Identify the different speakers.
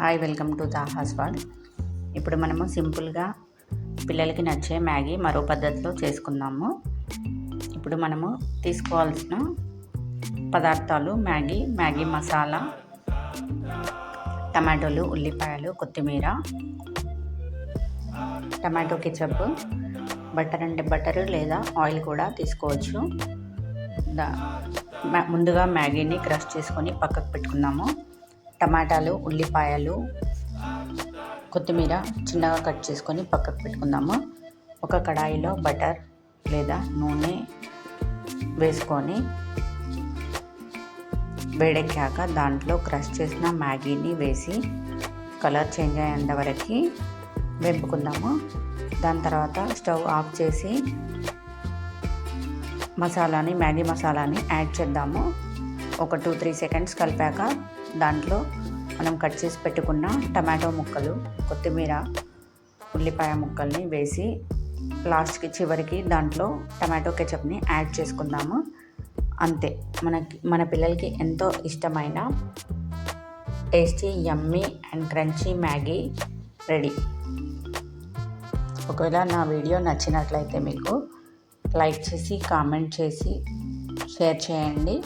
Speaker 1: Hi welcome to Dahas world ఇప్పుడు మనము సింపుల్గా పిల్లలకి నచ్చే మ్యాగీ మరో పద్ధతిలో చేసుకుందాము. ఇప్పుడు మనము తీసుకోవాల్సిన పదార్థాలు మ్యాగీ మ్యాగీ మసాలా టమాటోలు ఉల్లిపాయలు కొత్తిమీర టమాటో కిచప్ బటర్ అంటే బటర్ లేదా ఆయిల్ కూడా తీసుకోవచ్చు. దా మ్యా- ముందుగా మ్యాగీని క్రష్ చేసుకొని పక్కకు పెట్టుకుందాము. టమాటాలు ఉల్లిపాయలు కొత్తిమీర చిన్నగా కట్ చేసుకొని పక్కకు పెట్టుకుందాము. ఒక కడాయిలో బటర్ లేదా నూనె వేసుకొని వేడెక్కాక దాంట్లో క్రష్ చేసిన మ్యాగీని వేసి కలర్ చేంజ్ అయ్యేంత వరకు వేపుకుందాము. దాని తర్వాత స్టవ్ ఆఫ్ చేసి మసాలాని మ్యాగీ మసాలాని యాడ్ చేద్దాము. ఒక టూ త్రీ సెకండ్స్ కలిపాక దాంట్లో మనం కట్ చేసి పెట్టుకున్న టమాటో ముక్కలు కొత్తిమీర ఉల్లిపాయ ముక్కల్ని వేసి లాస్ట్కి చివరికి దాంట్లో టమాటో కెచప్ని యాడ్ చేసుకుందాము. అంతే. మనకి మన పిల్లలకి ఎంతో ఇష్టమైన tasty yummy and crunchy Maggi ready. ఒకవేళ నా వీడియో నచ్చినట్లయితే మీకు లైక్ చేసి కామెంట్ చేసి షేర్ చేయండి.